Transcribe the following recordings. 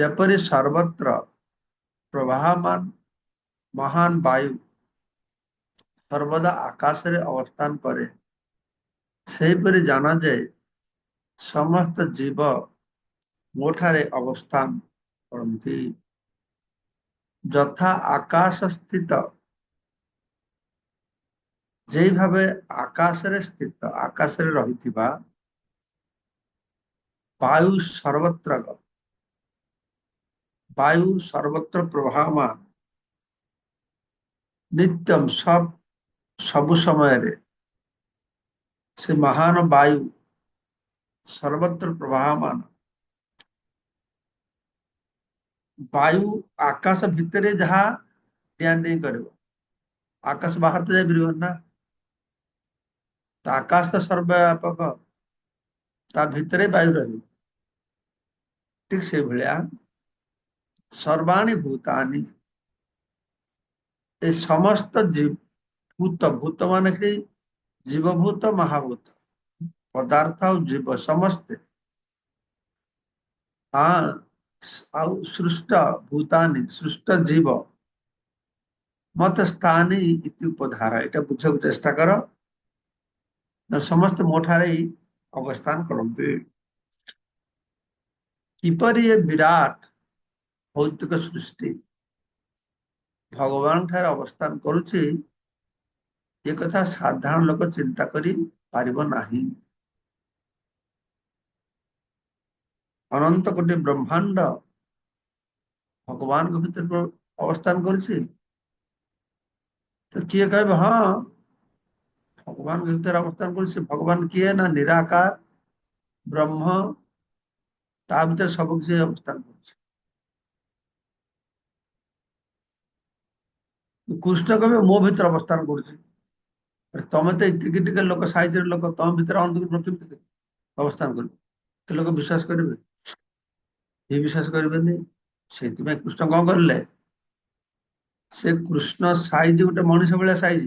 ଯେପରି ସର୍ବତ୍ର ପ୍ରବାହମାନ ମହାନ ବାୟୁ ସର୍ବଦା ଆକାଶରେ ଅବସ୍ଥାନ କରେ ସେହିପରି ଜାଣ ଯେ ସମସ୍ତ ଜୀବ ମୋଠାରେ ଅବସ୍ଥାନ କରନ୍ତି ଯଥା ଆକାଶ ସ୍ଥିତ ଆକାଶରେ ସ୍ଥିତ ଆକାଶରେ ରହିଥିବା ବାୟୁ ସର୍ବତ୍ର ଗତ বায়ু সর্বত্র প্রবাহমান নিত্যম সব সবু সমୟରେ ସେ ମହାନ ବାୟୁ ସର୍ବତ୍ର ପ୍ରବାହମାନ ବାୟୁ ଆକାଶ ଭିତରେ ଯାହା ଡିଆଁ ଡେଇଁ କରିବ ଆକାଶ ବାହାର ତ ଯାଇପାରିବନି ନା ତ ଆକାଶ ତ ସର୍ବବ୍ୟାପକ ତା ଭିତରେ ବାୟୁ ରହିବ ଠିକ ସେଇଭଳିଆ সর্বাণী ভূতানি এই সমস্ত জীব ভূত ভূত মানে কি জীবভূত মহাভূত পদার্থ ଆଉ জীব ସମସ୍ତେ ହଁ ଆଉ ସୃଷ୍ଟ ଭୂତାନି ସୃଷ୍ଟ ଜୀବ ମତ ସ୍ଥାନୀ ଇତି ଉପଧାର ଏଇଟା ବୁଝିବାକୁ ଚେଷ୍ଟା କର ସମସ୍ତେ ମୋ ଠାରେ ଅବସ୍ଥାନ କରନ୍ତି କିପରି ଏ ବିରାଟ ଭୌତିକ ସୃଷ୍ଟି ଭଗବାନଠାରେ ଅବସ୍ଥାନ କରୁଛି ଏ କଥା ସାଧାରଣ ଲୋକ ଚିନ୍ତା କରି ପାରିବ ନାହିଁ ଅନନ୍ତ କୋଟି ବ୍ରହ୍ମାଣ୍ଡ ଭଗବାନଙ୍କ ଭିତରେ ଅବସ୍ଥାନ କରୁଛି ତ କିଏ କହିବ ହଁ ଭଗବାନଙ୍କ ଭିତରେ ଅବସ୍ଥାନ କରୁଛି ଭଗବାନ କିଏ ନା ନିରାକାର ବ୍ରହ୍ମ ତା ଭିତରେ ସବୁ କିଛି ଅବସ୍ଥାନ କରୁଛି କୃଷ୍ଣ କହିବେ ମୋ ଭିତରେ ଅବସ୍ଥାନ କରୁଛି ତମେ ତ ଏତିକି ଟିକେ ଲୋକ ସାଇଜର ଲୋକ ତମ ଭିତରେ ଅନ୍ଧକୃଷ୍ଣ କେମିତି ଅବସ୍ଥାନ କରିବ ସେ ଲୋକ ବିଶ୍ୱାସ କରିବେ ଏ ବିଶ୍ୱାସ କରିବେନି ସେଥିପାଇଁ କୃଷ୍ଣ କଣ କଲେ ସେ କୃଷ୍ଣ ସାଇଜ ଗୋଟେ ମଣିଷ ଭଳିଆ ସାଇଜ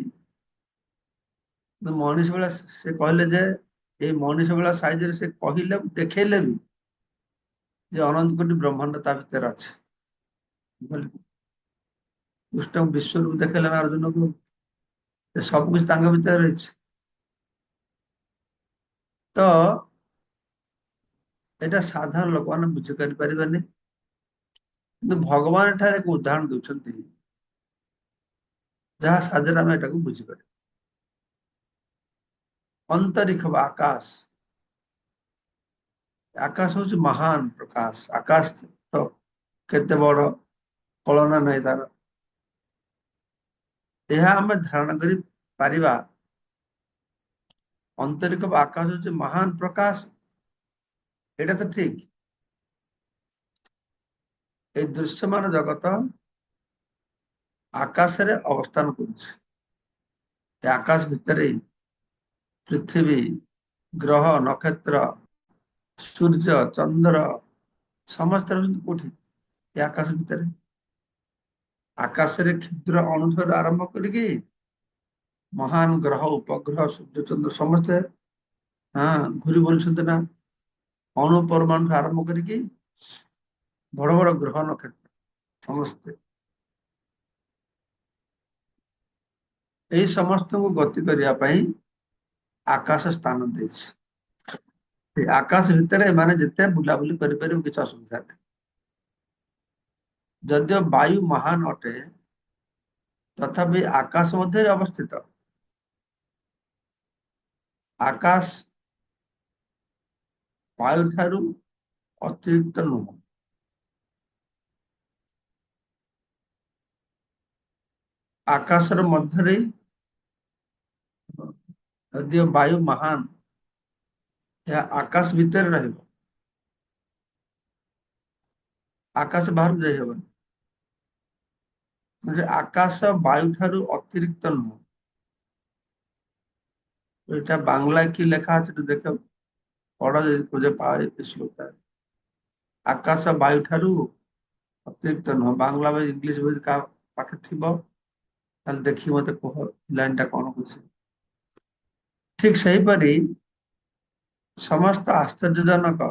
ମଣିଷ ଭଳିଆ ସେ କହିଲେ ଯେ ଏଇ ମଣିଷ ଭଳିଆ ସାଇଜରେ ସେ କହିଲେ ଦେଖେଇଲେ ବି ଯେ ଅନନ୍ତ କୋଟି ବ୍ରହ୍ମାଣ୍ଡ ତା ଭିତରେ ଅଛି ବୋଲି কুষ্টাম বিশ্বরূপ দেখালেন আর জন্য সবকিছু তাঙ্গা ভিতরে রয়েছে তো এটা ସାଧାରଣ ଲୋକମାନେ ବୁଝିକାରି ପାରିବେନି କିନ୍ତୁ ଭଗବାନ ଏଠାରେ ଏକ ଉଦାହରଣ ଦେଉଛନ୍ତି ଯାହା ସାହାଯ୍ୟରେ ଆମେ ଏଟାକୁ ବୁଝିପାରିବା ଅନ୍ତରିକ୍ଷ ବା ଆକାଶ ଆକାଶ ହଉଛି ମହାନ ପ୍ରକାଶ ଆକାଶ ତ କେତେ ବଡ କଳନା ନାହିଁ ତାର ଏହା ଆମେ ଧାରଣ କରିପାରିବା ଆନ୍ତରିକ ବା ଆକାଶ ହଉଛି ମହାନ ପ୍ରକାଶ ଏଇଟା ତ ଠିକ ଏଇ ଦୃଶ୍ୟମାନ ଜଗତ ଆକାଶରେ ଅବସ୍ଥାନ କରୁଛି ଏ ଆକାଶ ଭିତରେ ପୃଥିବୀ ଗ୍ରହ ନକ୍ଷତ୍ର ସୂର୍ଯ୍ୟ ଚନ୍ଦ୍ର ସମସ୍ତେ ରହୁଛନ୍ତି କୋଉଠି ଏ ଆକାଶ ଭିତରେ ଆକାଶରେ କ୍ଷୁଦ୍ର ଅଣୁଠାରୁ ଆରମ୍ଭ କରିକି ମହାନ ଗ୍ରହ ଉପଗ୍ରହ ସୂର୍ଯ୍ୟ ଚନ୍ଦ୍ର ସମସ୍ତେ ହଁ ଘୁରି ବୁଲୁଛନ୍ତି ନା ଅଣୁ ପରମାଣୁ ଠୁ ଆରମ୍ଭ କରିକି ବଡ ବଡ ଗ୍ରହ ନକ୍ଷତ୍ର ସମସ୍ତେ ଏଇ ସମସ୍ତଙ୍କୁ ଗତି କରିବା ପାଇଁ ଆକାଶ ସ୍ଥାନ ଦେଇଛି ଆକାଶ ଭିତରେ ଏମାନେ ଯେତେ ବୁଲାବୁଲି କରିପାରିବୁ କିଛି ଅସୁବିଧା ନାହିଁ যদ্য বায়ু মহান अटे তথাপি আকাশ মধ্যে অবস্থিত আকাশ বায়ু タルু অতিরিক্ত লঘু আকাশর মধ্যে রে যদ্য বায়ু মহান এ আকাশ ভিতর রহিব আকাশ বাহির রহিব ଆକାଶ ବାୟୁଠାରୁ ଅତିରିକ୍ତ ନୁହଁ এটা বাংলায় কি লেখা আছে একটু দেখে পড়া যদি খুঁজে পাওয়া যেত শ্লোকটা আকাশ বায়ুଠାରୁ অতিরিক্ত ନୁହଁ বাংলা বা ଇଂଲିଶ ବହି କାହା ପାଖରେ ଥିବ ତାହେଲେ ଦେଖି ମତେ କୁହ ଲାଇନଟା କଣ କହୁଛି ଠିକ ସେହିପରି ସମସ୍ତ ଆଶ୍ଚର୍ଯ୍ୟଜନକ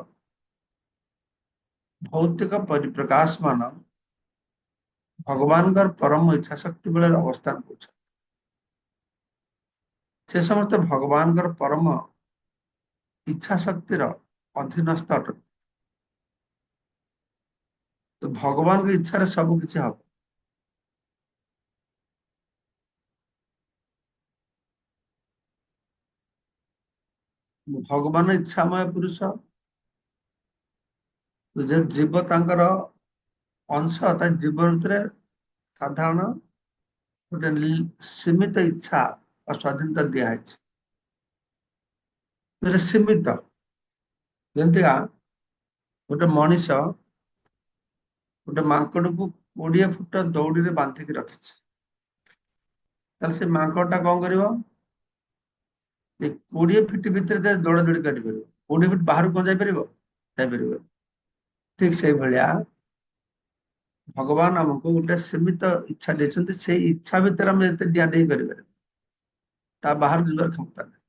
ଭୌତିକ ପରିପ୍ରକାଶ ମାନ ଭଗବାନଙ୍କର ପରମ ଇଚ୍ଛା ଶକ୍ତି ବଳରେ ଅବସ୍ଥାନ କରୁଛନ୍ତି ସେ ସମସ୍ତେ ଭଗବାନଙ୍କର ପରମ ଇଚ୍ଛା ଶକ୍ତିର ଅଧୀନସ୍ଥ ଅଟନ୍ତି ଭଗବାନଙ୍କ ଇଚ୍ଛାରେ ସବୁ କିଛି ହବ ଭଗବାନ ଇଚ୍ଛାମୟ ପୁରୁଷ ଯେ ଜୀବ ତାଙ୍କର অংশ তার জীবন ভিতরে সাধারণ ଗୋଟେ ସୀମିତ ଇଚ୍ଛା ବା ସ୍ୱାଧୀନତା ଦିଆହେଇଛି ଯୋଉଟା ସୀମିତ ଯେମିତିକା ଗୋଟେ ମଣିଷ ଗୋଟେ ମାଙ୍କଡକୁ କୋଡିଏ ଫୁଟ ଦୌଡିରେ ବାନ୍ଧିକି ରଖିଛି ତାହେଲେ ସେ ମାଙ୍କଡଟା କଣ କରିବ ଏ କୋଡିଏ ଫିଟ ଭିତରେ ଦୌଡା ଦୌଡି କାଟିପାରିବ କୋଡିଏ ଫିଟ ବାହାରକୁ କଣ ଯାଇପାରିବ ଯାଇପାରିବ ଠିକ ସେଇଭଳିଆ ଭଗବାନ ଆମକୁ ଗୋଟେ ସୀମିତ ଇଚ୍ଛା ଦେଇଛନ୍ତି ସେଇ ଇଚ୍ଛା ଭିତରେ ଆମେ ଏତେ ଡିଆଁ ଡେଇଁ କରିପାରିବା ତା ବାହାରୁ ଯିବାର କ୍ଷମତା ନାହିଁ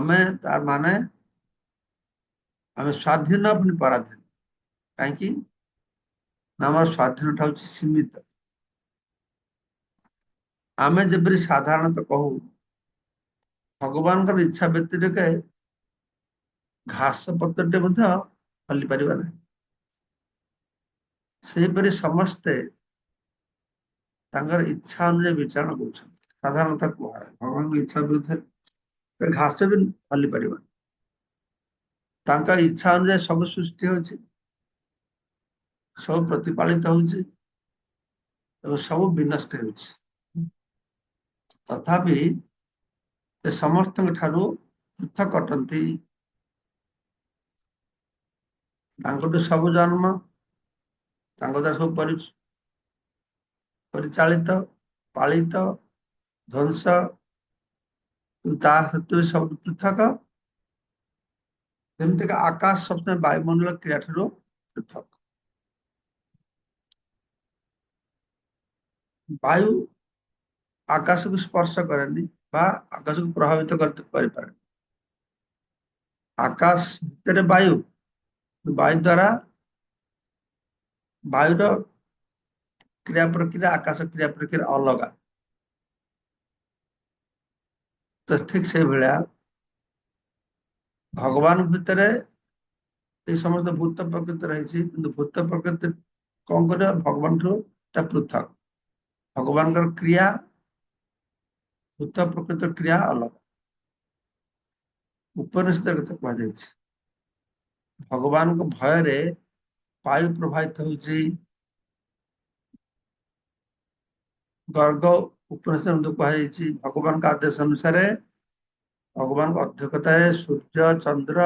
ଆମେ ତାର ମାନେ ଆମେ ସ୍ୱାଧୀନ ପୁଣି ପରାଧୀନ କାହିଁକି ନା ଆମର ସ୍ୱାଧୀନଟା ହଉଛି ସୀମିତ ଆମେ ଯେପରି ସାଧାରଣତଃ କହୁ ଭଗବାନଙ୍କର ଇଚ୍ଛା ବ୍ୟତିରେକ ଘାସ ପତ୍ରଟେ ମଧ୍ୟ ହଲି ପାରିବା ନାହିଁ ସେହିପରି ସମସ୍ତେ ତାଙ୍କର ଇଚ୍ଛା ଅନୁଯାୟୀ ବିଚରଣ କରୁଛନ୍ତି ସାଧାରଣତଃ କୁହାଯାଏ ଭଗବାନଙ୍କ ଇଚ୍ଛା ବିରୁଦ୍ଧରେ ଘାସ ବି ହଲି ପାରିବନି ତାଙ୍କ ଇଚ୍ଛା ଅନୁଯାୟୀ ସବୁ ସୃଷ୍ଟି ହଉଛି ସବୁ ପ୍ରତିପାଳିତ ହଉଛି ଏବଂ ସବୁ ବିନଷ୍ଟ ହେଉଛି ତଥାପି ସେ ସମସ୍ତଙ୍କ ଠାରୁ ପୃଥକ ଅଟନ୍ତି ତାଙ୍କଠୁ ସବୁ ଜନ୍ମ ତାଙ୍କ ଦ୍ୱାରା ସବୁ ପରି ପରିଚାଳିତ ପାଳିତ ଧ୍ୱଂସ ତା ହେତୁ ସବୁଠୁ ପୃଥକ ଯେମିତିକି ଆକାଶ ସବୁ ବାୟୁମଣ୍ଡଳ କ୍ରିୟା ଠାରୁ ପୃଥକ ବାୟୁ ଆକାଶକୁ ସ୍ପର୍ଶ କରେନି ବା ଆକାଶକୁ ପ୍ରଭାବିତ କରିପାରେନି ଆକାଶ ଭିତରେ ବାୟୁ ବାୟୁ ଦ୍ଵାରା ବାୟୁର କ୍ରିୟା ପ୍ରକ୍ରିୟା ଆକାଶ କ୍ରିୟା ପ୍ରକ୍ରିୟା ଅଲଗା ତ ଠିକ ସେଇଭଳିଆ ଭଗବାନ ଭିତରେ ଏ ସମସ୍ତ ଭୂତ ପ୍ରକୃତି ରହିଛି କିନ୍ତୁ ଭୂତ ପ୍ରକୃତି କଣ କରିବା ଭଗବାନଠୁ ଟା ପୃଥକ ଭଗବାନଙ୍କର କ୍ରିୟା ଭୂତ ପ୍ରକୃତ କ୍ରିୟା ଅଲଗା ଉପନିଷଦରେ କଥା କୁହାଯାଇଛି ଭଗବାନଙ୍କ ଭୟରେ ବାୟୁ ପ୍ରବାହିତ ହେଉଛି ଗର୍ଗ ଉପନିଷଦ କୁହାଯାଇଛି ଭଗବାନଙ୍କ ଆଦେଶ ଅନୁସାରେ ଭଗବାନଙ୍କ ଅଧ୍ୟକ୍ଷତାରେ ସୂର୍ଯ୍ୟ ଚନ୍ଦ୍ର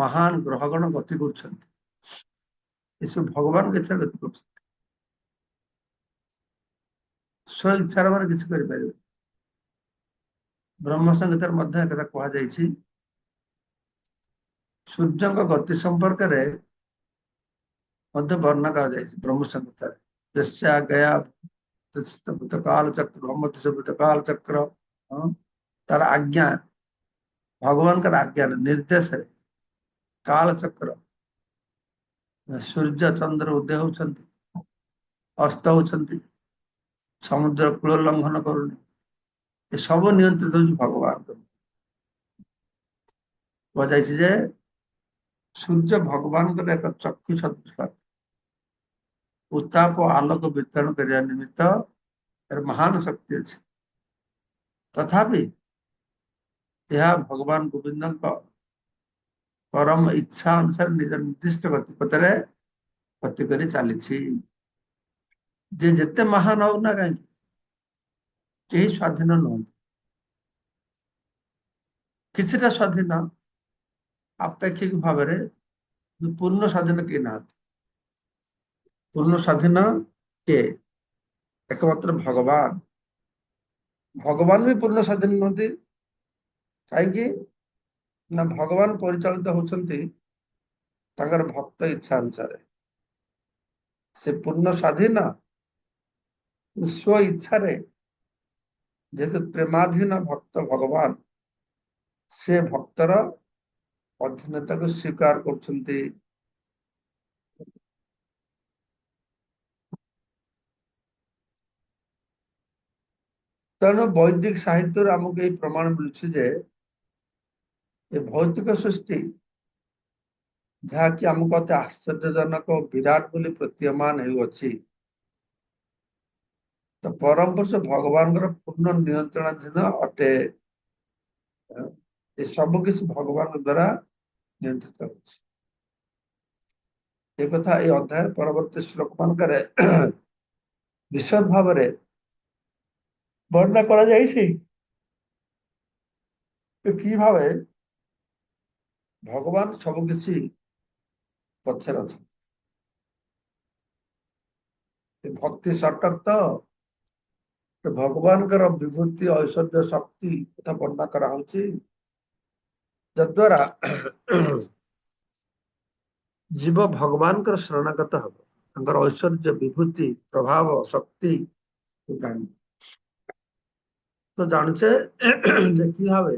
ମହାନ ଗ୍ରହଗଣ ଗତି କରୁଛନ୍ତି ଏସବୁ ଭଗବାନଙ୍କ ଇଚ୍ଛାରେ ଗତି କରୁଛନ୍ତି ସ୍ୱ ଇଚ୍ଛାରେ ମାନେ କିଛି କରିପାରିବେ ବ୍ରହ୍ମ ସଂହିତାରେ ମଧ୍ୟ ଏକଥା କୁହାଯାଇଛି ସୂର୍ଯ୍ୟଙ୍କ ଗତି ସମ୍ପର୍କରେ ମଧ୍ୟ ବର୍ଣ୍ଣନା କରାଯାଇଛି ବ୍ରହ୍ମସଂହିତାରେ ଯସ୍ୟା ଗୟା ଭୂତକାଳ ଚକ୍ର ଅମୃତ ଭୂତକାଳ ଚକ୍ର ତାର ଆଜ୍ଞା ଭଗବାନଙ୍କର ଆଜ୍ଞାରେ ନିର୍ଦ୍ଦେଶରେ କାଳ ଚକ୍ର ସୂର୍ଯ୍ୟ ଚନ୍ଦ୍ର ଉଦୟ ହଉଛନ୍ତି ଅସ୍ତ ହଉଛନ୍ତି ସମୁଦ୍ର କୂଳ ଲଙ୍ଘନ କରୁନି ଏସବୁ ନିୟନ୍ତ୍ରିତ ହଉଛି ଭଗବାନଙ୍କ କୁହାଯାଇଛି ଯେ ସୂର୍ଯ୍ୟ ଭଗବାନଙ୍କର ଏକ ଚକ୍ଷୁ ସଦୃଶ ଉତ୍ତାପ ଓ ଆଲୋକ ବିତରଣ କରିବା ନିମିତ୍ତ ମହାନ ଶକ୍ତି ଅଛି ତଥାପି ଏହା ଭଗବାନ ଗୋବିନ୍ଦଙ୍କ ପରମ ଇଚ୍ଛା ଅନୁସାରେ ନିଜ ନିର୍ଦ୍ଦିଷ୍ଟ ଗତିପଥରେ ଗତି କରି ଚାଲିଛି ଯେ ଯେତେ ମହାନ ହଉ ନା କାହିଁକି କେହି ସ୍ୱାଧୀନ ନୁହନ୍ତି କିଛିଟା ସ୍ୱାଧୀନ ଆପେକ୍ଷିକ ଭାବରେ ପୂର୍ଣ୍ଣ ସ୍ୱାଧୀନ କେହି ନାହାନ୍ତି পূর্ণ সাধনা কে একমাত্র ভগবান ভগবানই পূর্ণ স্বাধୀনতি କାହିଁକି ନା ଭଗବାନ ପରିଚାଳିତ ହେଉଛନ୍ତି ତାଙ୍କର ଭକ୍ତ ଇଚ୍ଛା ଅନୁସାରେ ସେ ପୂର୍ଣ୍ଣ ସ୍ୱାଧୀନ ସ୍ୱ ଇଚ୍ଛାରେ ଯେହେତୁ ପ୍ରେମାଧୀନ ଭକ୍ତ ଭଗବାନ ସେ ଭକ୍ତର ଅଧୀନତାକୁ ସ୍ୱୀକାର କରୁଛନ୍ତି ତେଣୁ ବୈଦିକ ସାହିତ୍ୟରୁ ଆମକୁ ଏଇ ପ୍ରମାଣ ମିଳୁଛି ଯେ ଏ ଭୌତିକ ସୃଷ୍ଟି ଯାହାକି ଆମକୁ ଅତି ଆଶ୍ଚର୍ଯ୍ୟଜନକ ଓ ବିରାଟ ବୋଲି ପ୍ରତୀୟମାନ ହେଉଅଛି ତ ପରମ ପୁରୁଷ ଭଗବାନଙ୍କର ପୂର୍ଣ୍ଣ ନିୟନ୍ତ୍ରଣାଧୀନ ଅଟେ ଏ ସବୁ କିଛି ଭଗବାନଙ୍କ ଦ୍ଵାରା ନିୟନ୍ତ୍ରିତ ହେଉଛି ଏ କଥା ଏଇ ଅଧ୍ୟାୟ ପରବର୍ତ୍ତୀ ଶ୍ଲୋକ ମାନଙ୍କରେ ବିଶଦ ଭାବରେ বর্ণনা করা যাইছি তো কিভাবে ভগবান সবকিছু পথের আছেন ভক্তি শর্টক তো ଭଗବାନଙ୍କର ବିଭୂତି ଐଶ୍ୱର୍ଯ୍ୟ ଶକ୍ତି କଥା ବର୍ଣ୍ଣନା କରାହଉଛି ଯଦ୍ଵାରା ଜୀବ ଭଗବାନଙ୍କର ଶରଣାଗତ ହେବ ତାଙ୍କର ଐଶ୍ୱର୍ଯ୍ୟ ବିଭୂତି ପ୍ରଭାବ ଶକ୍ତି ଜାଣିବ তো জানছে যে কিভাবে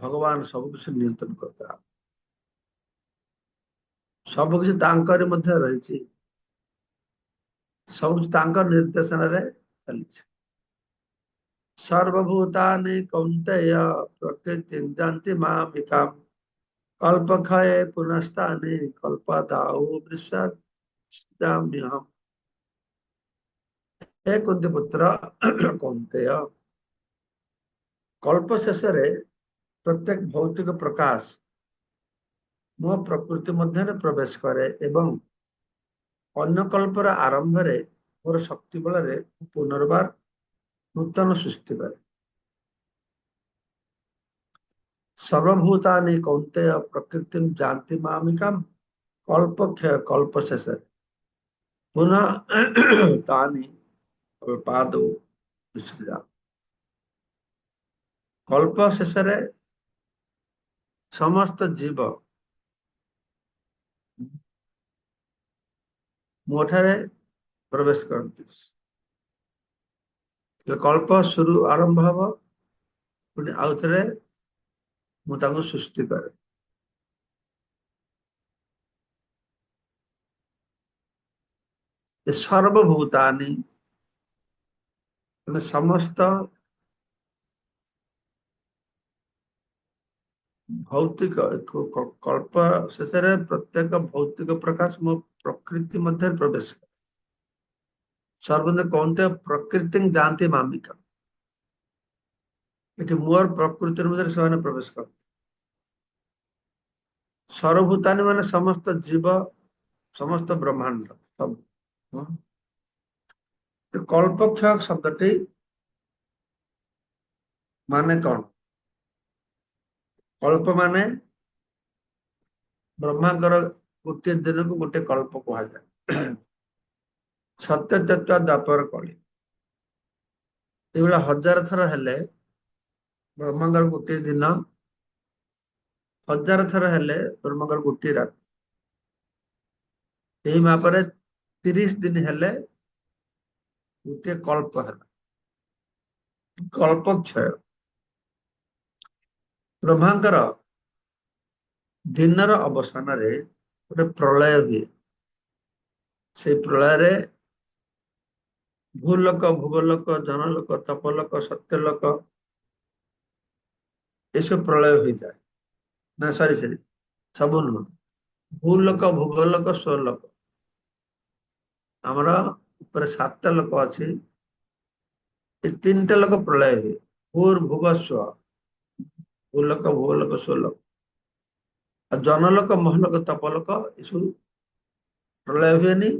ভগবান সবকিছু নিয়ন্ত্রণ করতে সবকিছু তাঙ্কর মধ্যে রয়েছে সবকিছু তাঙ্কর নির্দেশনার চলছে সর্বভূতানি কৌন্তেয় প্রকৃতি জানতি মা বিকাম কল্প খয়ে পুনস্তানি কল্প দাও বিশ্বাস জামিহাম ହେ କୁନ୍ତି ପୁତ୍ର କୌନ୍ତେୟ କଳ୍ପ ଶେଷରେ ପ୍ରତ୍ୟେକ ଭୌତିକ ପ୍ରକାଶ ମୋ ପ୍ରକୃତି ମଧ୍ୟରେ ପ୍ରବେଶ କରେ ଏବଂ ଅନ୍ୟ କଳ୍ପର ଆରମ୍ଭରେ ମୋର ଶକ୍ତି ବଳରେ ପୁନର୍ବାର ନୂତନ ସୃଷ୍ଟି କରେ ସର୍ବଭୂତାନି କୌନ୍ତେୟ ପ୍ରକୃତି ଜାନ୍ତି ମାମିକାମ୍ କଳ୍ପ କଳ୍ପ ଶେଷରେ ପୁନଃ ତାନି ପାଦ ବିଶୁଦ୍ଧା କଳ୍ପ ଶେଷରେ ସମସ୍ତ ଜୀବ ମୋଠାରେ ପ୍ରବେଶ କରନ୍ତି କଳ୍ପ ସୁରୁ ଆରମ୍ଭ ହବ ପୁଣି ଆଉ ଥରେ ମୁଁ ତାଙ୍କୁ ସୃଷ୍ଟି କରେ ସର୍ବଭୂତାନି ಅಂದ್ರೆ ಸಮಸ್ತ ଭୌତିକ କଳ୍ପ ଶେଷରେ ପ୍ରତ୍ୟେକ ଭୌତିକ ପ୍ରକାଶ ମୋ ପ୍ରକୃତି ମଧ୍ୟରେ ପ୍ରବେଶ କରେ ସର୍ବଦା କହନ୍ତି ପ୍ରକୃତି ଯାଆନ୍ତି ମାମିକ ଏଠି ମୋର ପ୍ରକୃତି ମଧ୍ୟରେ ସେମାନେ ପ୍ରବେଶ କରନ୍ତି ସର୍ବଭୂତାନି ମାନେ ସମସ୍ତ ଜୀବ ସମସ୍ତ ବ୍ରହ୍ମାଣ୍ଡ ସବୁ তো কল্পক্ষক শব্দটি মানে কল্প কল্প ମାନେ ବ୍ରହ୍ମାଙ୍କର ଗୋଟିଏ ଦିନକୁ ଗୋଟେ କଳ୍ପ କୁହାଯାଏ ସତ୍ୟ ତତ୍ଵ ଦ୍ୱାପର କଳି ଏଇଭଳିଆ ହଜାର ଥର ହେଲେ ବ୍ରହ୍ମାଙ୍କର ଗୋଟିଏ ଦିନ ହଜାର ଥର ହେଲେ ବ୍ରହ୍ମାଙ୍କର ଗୋଟିଏ ରାତି ଏହି ମାପରେ ତିରିଶ ଦିନ ହେଲେ ଗୋଟିଏ କଳ୍ପ ହେଲା କଳ୍ପକ୍ଷୟ ବ୍ରହ୍ମାଙ୍କର ଦିନର ଅବସାନରେ ଗୋଟେ ପ୍ରଳୟ ହୁଏ ସେଇ ପ୍ରଳୟରେ ଭୂଲୋକ ଭୂବଲୋକ ଜନଲୋକ ତପଲୋକ ସତ୍ୟଲୋକ ଏସବୁ ପ୍ରଳୟ ହୋଇଯାଏ ନା ସରି ସରି ସବୁ ନୁହଁ ଭୂଲୋକ ଭୂବଲୋକ ସ୍ୱଲୋକ ଆମର पर सातटा लोक अच्छे तीन टा लोक प्रलय हुए भूर भूगस्व भूलोक भूलोक स्वलोक जनलोक महलोक तपलोक ये प्रलय हुए नी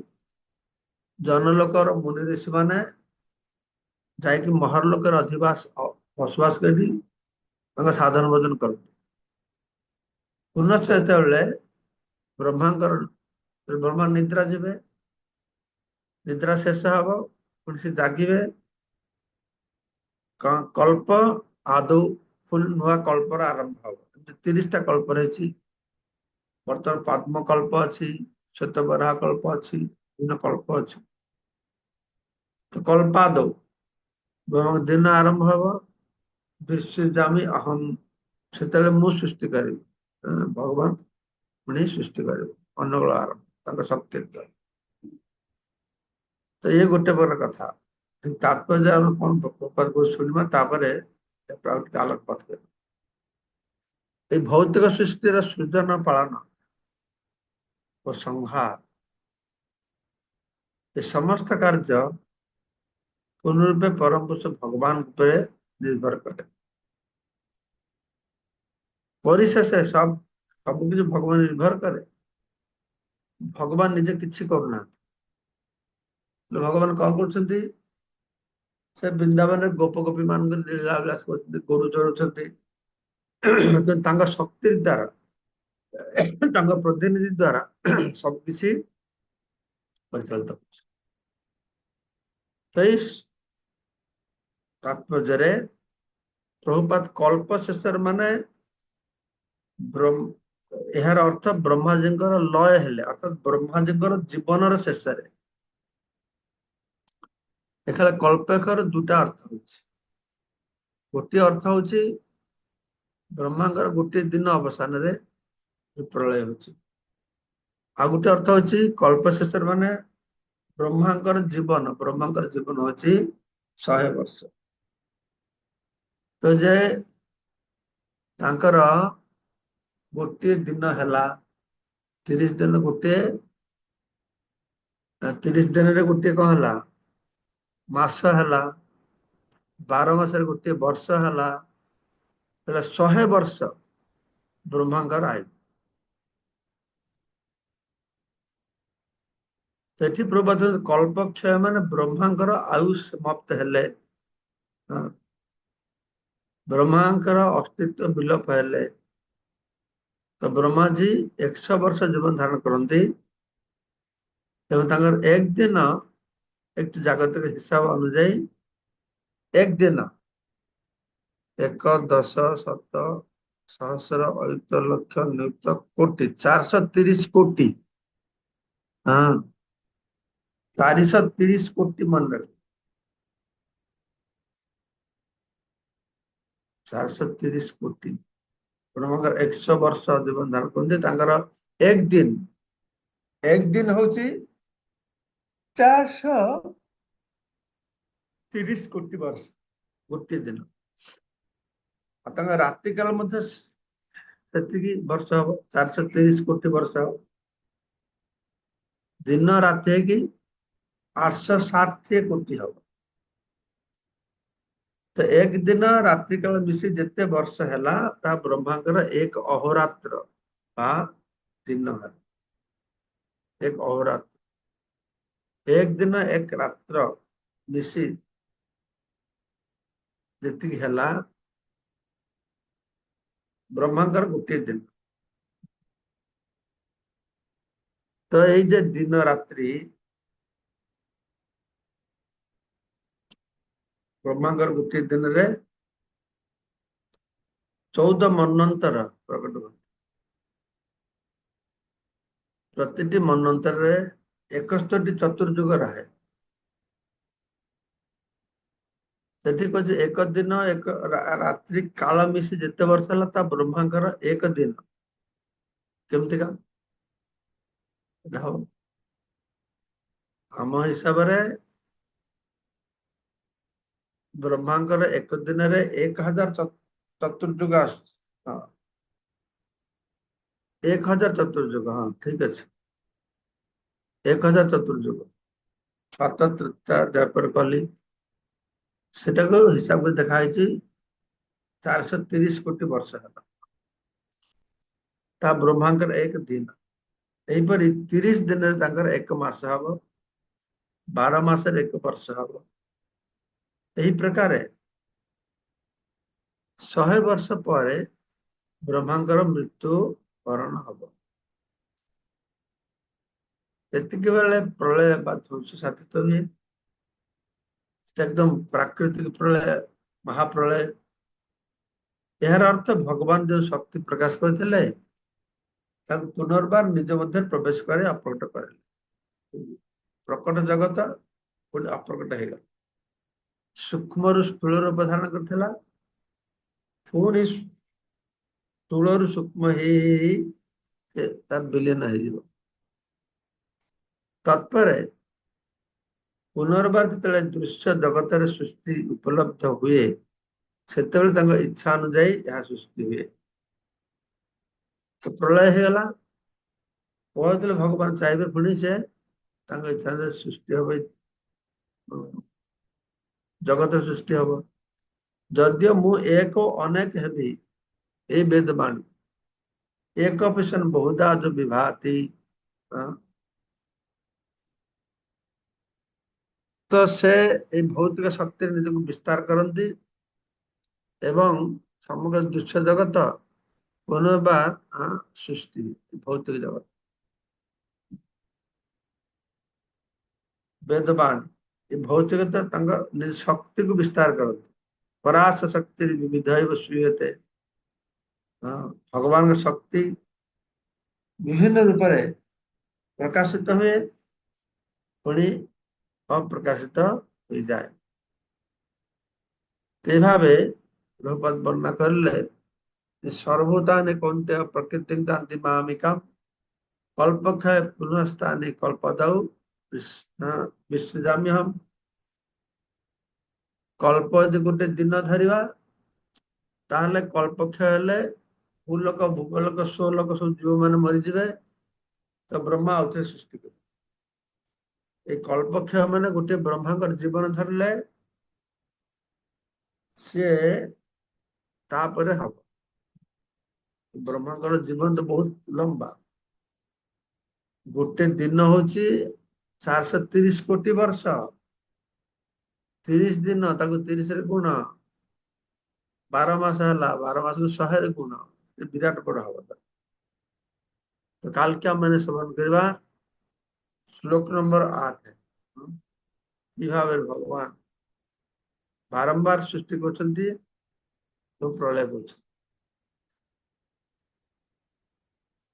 जनलोक मुनि ऋषि मान जा महरलोक अधिवास बसवास कर साधन भोजन कर पुनश्च ये ब्रह्मा ब्रह्मा निद्रा जी ନିଦ୍ରା ଶେଷ ହବ ପୁଣି ସେ ଜାଗିବେ କଳ୍ପ ଆଦୌ ଫୁଲ ନୂଆ କଳ୍ପର ଆରମ୍ଭ ହବ ଏମିତି ତିରିଶଟା କଳ୍ପ ରହିଛି ବର୍ତ୍ତମାନ ପଦ୍ମ କଳ୍ପ ଅଛି ଶ୍ୱେତ ବରାହ କଳ୍ପ ଅଛି ବିଭିନ୍ନ କଳ୍ପ ଅଛି ତ କଳ୍ପ ଆଦୌ ଏବଂ ଦିନ ଆରମ୍ଭ ହବ ବିଶ୍ୱଜାମି ଅହମ୍ ସେତେବେଳେ ମୁଁ ସୃଷ୍ଟି କରିବି ଭଗବାନ ପୁଣି ସୃଷ୍ଟି କରିବି ଅନୁଗୁଳ ଆରମ୍ଭ ତାଙ୍କ ଶକ୍ତି ତ ଇଏ ଗୋଟେ ପ୍ରକାର କଥା ତାତ୍ପର୍ଯ୍ୟ ଆମେ କ'ଣ ପ୍ରପାତ କରି ଶୁଣିବା ତାପରେ ଆଉ ଟିକେ ଆଲୋକପାତ କରିବା ଏଇ ଭୌତିକ ସୃଷ୍ଟିର ସୃଜନ ପାଳନ ଓ ସଂହାର ଏ ସମସ୍ତ କାର୍ଯ୍ୟ ପୁନରୁପେ ପରମପୁରୁଷ ଭଗବାନ ଉପରେ ନିର୍ଭର କରେ পরিশেষে সব সবকিছু ভগবান নির্ভর করে ভগবান নিজে কিছু করুন না ভগবান କଣ କରୁଛନ୍ତି ସେ ବୃନ୍ଦାବନରେ ଗୋପଗୋପୀ ମାନଙ୍କୁ ଲୀଳାବିଳାସ କରୁଛନ୍ତି ଗୋରୁ ଚଢୁଛନ୍ତି ତାଙ୍କ ଶକ୍ତି ଦ୍ଵାରା ତାଙ୍କ ପ୍ରତିନିଧି ଦ୍ଵାରା ସବୁ କିଛି ପରିଚାଳିତ କରୁଛି ତେଇଶ ତାତ୍ପର୍ଯ୍ୟରେ ପ୍ରଭୁପାତ କଳ୍ପ ଶେଷରେ ମାନେ ଏହାର ଅର୍ଥ ବ୍ରହ୍ମାଜୀଙ୍କର ଲୟ ହେଲେ ଅର୍ଥାତ ବ୍ରହ୍ମାଜୀଙ୍କର ଜୀବନର ଶେଷରେ এখানে কল্পেখর দুটা অর্থ হচ্ছে ଗୋଟିଏ ଅର୍ଥ ହଉଛି ବ୍ରହ୍ମାଙ୍କର ଗୋଟିଏ ଦିନ ଅବସାନରେ ପ୍ରଳୟ ହଉଛି ଆଉ ଗୋଟେ ଅର୍ଥ ହଉଛି କଳ୍ପଶେଷରେ ମାନେ ବ୍ରହ୍ମାଙ୍କର ଜୀବନ ବ୍ରହ୍ମାଙ୍କର ଜୀବନ ହଉଛି ଶହେ ବର୍ଷ ତ ଯେ ତାଙ୍କର ଗୋଟିଏ ଦିନ ହେଲା ତିରିଶ ଦିନ ଗୋଟିଏ ତିରିଶ ଦିନରେ ଗୋଟିଏ କଣ ହେଲା ମାସ ହେଲା ବାର ମାସରେ ଗୋଟିଏ ବର୍ଷ ହେଲା ହେଲେ ଶହେ ବର୍ଷ ବ୍ରହ୍ମାଙ୍କର ଆୟୁ ସେଠି ପ୍ରବଚ କଳ୍ପକ୍ଷୟ ମାନେ ବ୍ରହ୍ମାଙ୍କର ଆୟୁ ସମାପ୍ତ ହେଲେ ବ୍ରହ୍ମାଙ୍କର ଅସ୍ତିତ୍ୱ ବିଲୋପ ହେଲେ ତ ବ୍ରହ୍ମାଜୀ ଏକଶହ ବର୍ଷ ଜୀବନ ଧାରଣ କରନ୍ତି ଏବଂ ତାଙ୍କର ଏକ ଦିନ একটি জাগতিক হিসাব অনুযায়ী একদিন ଏକ ଦଶ ଶତ ସହସ୍ର ଐତ ଲକ୍ଷ ନିୟୁକ୍ତ କୋଟି ଚାରିଶହ ତିରିଶ କୋଟି ହଁ ଚାରିଶହ ତିରିଶ କୋଟି ମନେ ରଖ ଚାରିଶହ ତିରିଶ କୋଟି ଆପଣଙ୍କର ଏକଶହ ବର୍ଷ ଜୀବନ ଧାରଣ କରନ୍ତି ତାଙ୍କର ଏକ ଦିନ ଏକ ଦିନ ହଉଛି চারশো তিরিশ কোটি ବର୍ଷ ଗୋଟିଏ ଦିନ ଆଉ ତାଙ୍କ ରାତି କାଳ ମଧ୍ୟ ସେତିକି ବର୍ଷ ହବ ଚାରିଶହ ତିରିଶ କୋଟି ବର୍ଷ ହବ ଦିନ ରାତି ହେଇକି ଆଠଶହ ଷାଠିଏ କୋଟି ହବ ତ ଏକ ଦିନ ରାତ୍ରି କାଳ ମିଶି ଯେତେ ବର୍ଷ ହେଲା ତାହା ବ୍ରହ୍ମାଙ୍କର ଏକ ଅହୋରାତ୍ର ବା ଦିନ ହେଲା ଏକ ଅହୋରାତ୍ର एकदिन एक रात्र मिसी ଯେତିକି ହେଲା ବ୍ରହ୍ମାଙ୍କର ଗୋଟିଏ ଦିନ ତ ଏଇ ଯେ ଦିନ ରାତ୍ରି ବ୍ରହ୍ମାଙ୍କର ଗୋଟିଏ ଦିନରେ ଚଉଦ ମନ୍ୱନ୍ତର ପ୍ରକଟ ହୁଅନ୍ତି ପ୍ରତିଟି ମନ୍ୱନ୍ତରରେ एकस्तरी चतुर्युग राय से कह एक दिन एक रात्रि काल मिसी जिते वर्ष है ब्रह्मा एक दिन केमती का हम हिसाब से ब्रह्मा एक दिन रे एक हजार चतुर्युग हाँ। एक हजार चतुर्युग हाँ ठीक अच्छे ଏକ ହଜାର ଚତୁର୍ଯୁଗ ସ୍ୱାତନ୍ତ୍ରତା ଜୟପୁର କଲି ସେଟାକୁ ହିସାବ କରି ଦେଖାହେଇଛି ଚାରିଶହ ତିରିଶ କୋଟି ବର୍ଷ ହେଲା ତାହା ବ୍ରହ୍ମାଙ୍କର ଏକ ଦିନ ଏହିପରି ତିରିଶ ଦିନରେ ତାଙ୍କର ଏକ ମାସ ହବ ବାର ମାସରେ ଏକ ବର୍ଷ ହବ ଏହି ପ୍ରକାରେ ଶହେ ବର୍ଷ ପରେ ବ୍ରହ୍ମାଙ୍କର ମୃତ୍ୟୁବରଣ ହବ ଏତିକି ବେଳେ ପ୍ରଳୟ ବା ଧ୍ୱଂସ ସାଧିତ ହୁଏ ସେଟା ଏକଦମ ପ୍ରାକୃତିକ ପ୍ରଳୟ ମହାପ୍ରଳୟ ଏହାର ଅର୍ଥ ଭଗବାନ ଯେଉଁ ଶକ୍ତି ପ୍ରକାଶ କରିଥିଲେ ତାକୁ ପୁନର୍ବାର ନିଜ ମଧ୍ୟରେ ପ୍ରବେଶ କରି ଅପ୍ରକଟ କରିଲେ ପ୍ରକଟ ଜଗତ ପୁଣି ଅପ୍ରକଟ ହେଇଗଲା ସୂକ୍ଷ୍ମରୁ ସ୍ଥୂଳ ରୂପ ଧାରଣ କରିଥିଲା ପୁଣି ସ୍ଥୂଳରୁ ସୂକ୍ଷ୍ମ ହେଇ ହେଇ ତାର ବିଲୀନ ହେଇଯିବ तत्पर पुनर्व जो दृश्य जगत सृष्टि उपलब्ध हुए से इच्छा अनुजाई यह सृष्टि हुए तो प्रलय हो गला कहते भगवान चाहिए पुणी से इच्छा सृष्टि हम जगत सृष्टि हम जदि मु एक अनेक हेबी ये वेदवाणी एक पिशन बहुदा जो विभाती ତ ସେ ଏଇ ଭୌତିକ ଶକ୍ତିରେ ନିଜକୁ ବିସ୍ତାର କରନ୍ତି ଏବଂ ସମଗ୍ର ଦୃଶ୍ୟ ଜଗତ ପୁନର୍ବାର ସୃଷ୍ଟି ଭୌତିକ ଜଗତ ବେଦବାନ ଏ ଭୌତିକତା ତାଙ୍କ ନିଜ ଶକ୍ତିକୁ ବିସ୍ତାର କରନ୍ତି ପରାଶ ଶକ୍ତିରେ ବିବିଧ ହେବ ସୁୟତେ ଭଗବାନଙ୍କ ଶକ୍ତି ବିଭିନ୍ନ ରୂପରେ ପ୍ରକାଶିତ ହୁଏ ପୁଣି अप्रकाशित हो जाए ते भाव रूपद बर्णना कर सर्वदा ने कौनते प्रकृति मामिका कल्पक्षय पुनः स्थान कल्पदौ विश्वजाम्य हम कल्प यदि गोटे दिन धरवा कल्पक्षय भूलोक भूलोक स्वलोक सब जीव मान मरीजे तो ब्रह्मा अवधि सृष्टि कर ଏଇ କଳ୍ପକ୍ଷୟ ମାନେ ଗୋଟିଏ ବ୍ରହ୍ମାଙ୍କର ଜୀବନ ଧରିଲେ ସିଏ ତାପରେ ହବ ବ୍ରହ୍ମାଙ୍କର ଜୀବନ ତ ବହୁତ ଲମ୍ବା ଗୋଟେ ଦିନ ହଉଛି ଚାରିଶହ ତିରିଶ କୋଟି ବର୍ଷ ତିରିଶ ଦିନ ତାକୁ ତିରିଶରେ ଗୁଣ ବାର ମାସ ହେଲା ବାର ମାସକୁ ଶହେରେ ଗୁଣ ବିରାଟ ବଡ ହବ ତ କାଲକା ଆମେ ସେବନ କରିବା श्लोक नंबर आठ है विभाव भगवान बारंबार सृष्टि कर तो प्रलय कर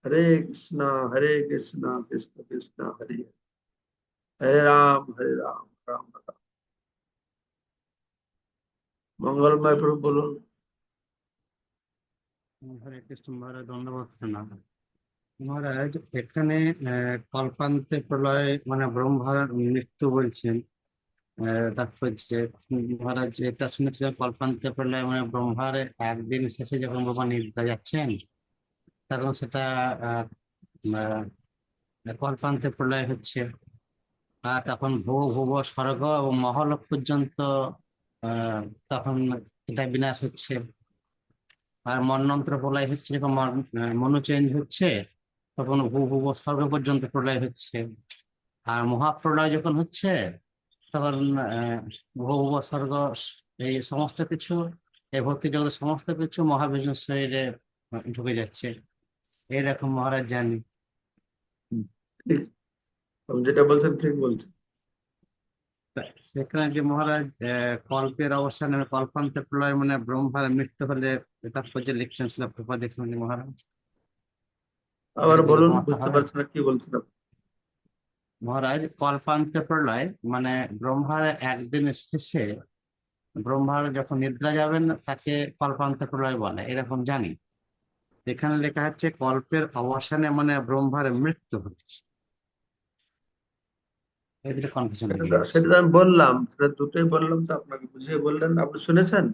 हरे कृष्ण हरे कृष्ण कृष्ण कृष्ण हरे हरे राम हरे राम राम राम मंगलमय प्रभु बोलो हरे कृष्ण महाराज धन्यवाद মহারাজ এখানে কল্পান্তে প্রলয় মানে ব্রহ্মার মৃত্যু বলছেন তাৎপর্য মহারাজ এটা শুনেছিলাম কল্পান্তে প্রলয় মানে ব্রহ্মার একদিন শেষে যখন বাবা নিদ্রা যাচ্ছেন তখন সেটা কল্পান্তে প্রলয় হচ্ছে আর তখন ভুব ভুব স্বর্গ এবং মহল পর্যন্ত তখন এটা বিনাশ হচ্ছে আর মন্যন্ত্র প্রলয় হচ্ছে যখন মনো চেঞ্জ হচ্ছে তখন হু স্বর্গ পর্যন্ত প্রলয় হচ্ছে আর মহাপ্রলয় যখন হচ্ছে তখন ভৌব স্বর্গ এই সমস্ত কিছু এই ভক্তি জগতের সমস্ত কিছু মহাবিষ্ণু শরীরে ঢুকে যাচ্ছে এরকম মহারাজ জানি যেটা বলছেন ঠিক বলছেন সেখানে যে মহারাজ কল্পের অবস্থানে কল্পান্তে প্রলয় মানে ব্রহ্মার মৃত্যু হলে তারপর যে লিখছেন সেটা প্রভা দেখলেন মহারাজ আবার বলুন বুঝতে পারছি না কি বলছিলাম মহারাজ কল্পান্তে প্রলয় মানে ব্রহ্মার একদিন শেষে ব্রহ্মার যখন নিদ্রা যাবেন তাকে কল্পান্তে প্রলয় বলে এরকম জানি এখানে লেখা হচ্ছে কল্পের অবসানে মানে ব্রহ্মার মৃত্যু হচ্ছে কনফিউশন সেটা আমি বললাম সেটা দুটোই বললাম তো আপনাকে বুঝিয়ে বললেন আপনি শুনেছেন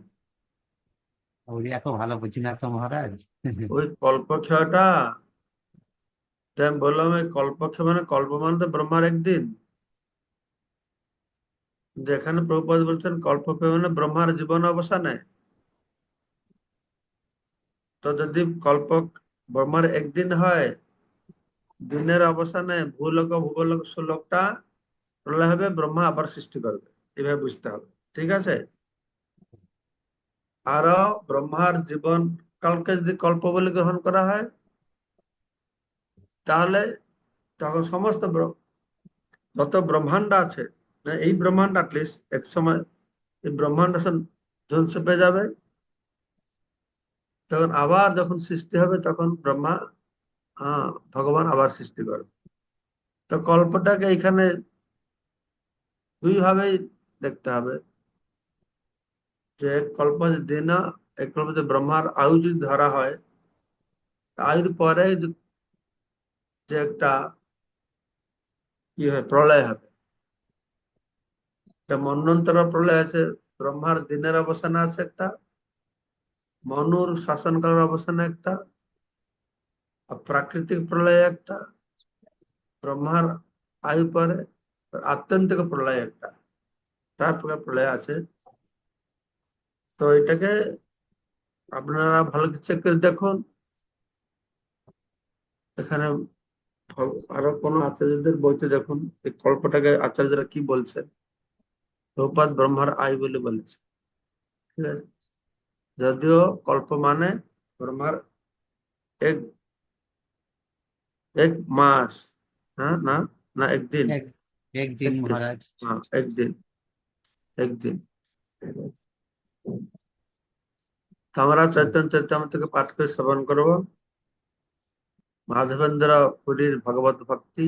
ওই এত ভালো বুঝি না তো মহারাজ ওই কল্প ক্ষয়টা তো আমি বললাম এই কল্পক্ষে মানে কল্প মানে তো ব্রহ্মার একদিন যেখানে প্রভুপাদ বলছেন কল্পপে মানে ব্রহ্মার জীবন অবসানে তো যদি কল্পক ব্রহ্মার একদিন হয় দিনের অবসানে ভূলোক ভূগোলক সুলোকটা প্রলয় হবে ব্রহ্মা আবার সৃষ্টি করবে এভাবে বুঝতে হবে ঠিক আছে আরো ব্রহ্মার জীবন কালকে যদি কল্প বলে গ্রহণ করা হয় তাহলে তখন সমস্ত যত ব্রহ্মাণ্ড আছে হ্যাঁ, এই ব্রহ্মাণ্ড আটলিস্ট এক সময় এই ব্রহ্মাণ্ড ধ্বংস পেয়ে যাবে তখন আবার যখন সৃষ্টি হবে তখন ব্রহ্মা হ্যাঁ, ভগবান আবার সৃষ্টি করবে তো কল্পটাকে এখানে দুইভাবেই দেখতে হবে যে কল্প যে না এক কল্প যে ব্রহ্মার আয়ু যদি ধরা হয় আয়ুর পরে যে একটা কি হয় প্রলয় হবে একটা মন্যন্তর প্রলয় আছে ব্রহ্মার দিনের অবসানে আছে একটা মনুর শাসনকালের অবসানে একটা প্রাকৃতিক প্রলয় একটা ব্রহ্মার আয়ু পরে আত্যন্তিক প্রলয় একটা তারপরে প্রকার প্রলয় আছে তো এটাকে আপনারা ভালো চেক করে দেখুন এখানে আরো কোন আচার্যদের বইতে দেখুন এই কল্পটাকে আচার্যরা কি বলছে রূপাত ব্রহ্মার আয় বলে বলেছে ঠিক আছে যদিও কল্প মানে ব্রহ্মার এক এক মাস হ্যাঁ না না একদিন একদিন হ্যাঁ, একদিন একদিন আমরা চৈতন্য চৈতন্য থেকে পাঠ করে শ্রবণ করবো মাধবেন্দ্র পুরীর ভগবত ভক্তি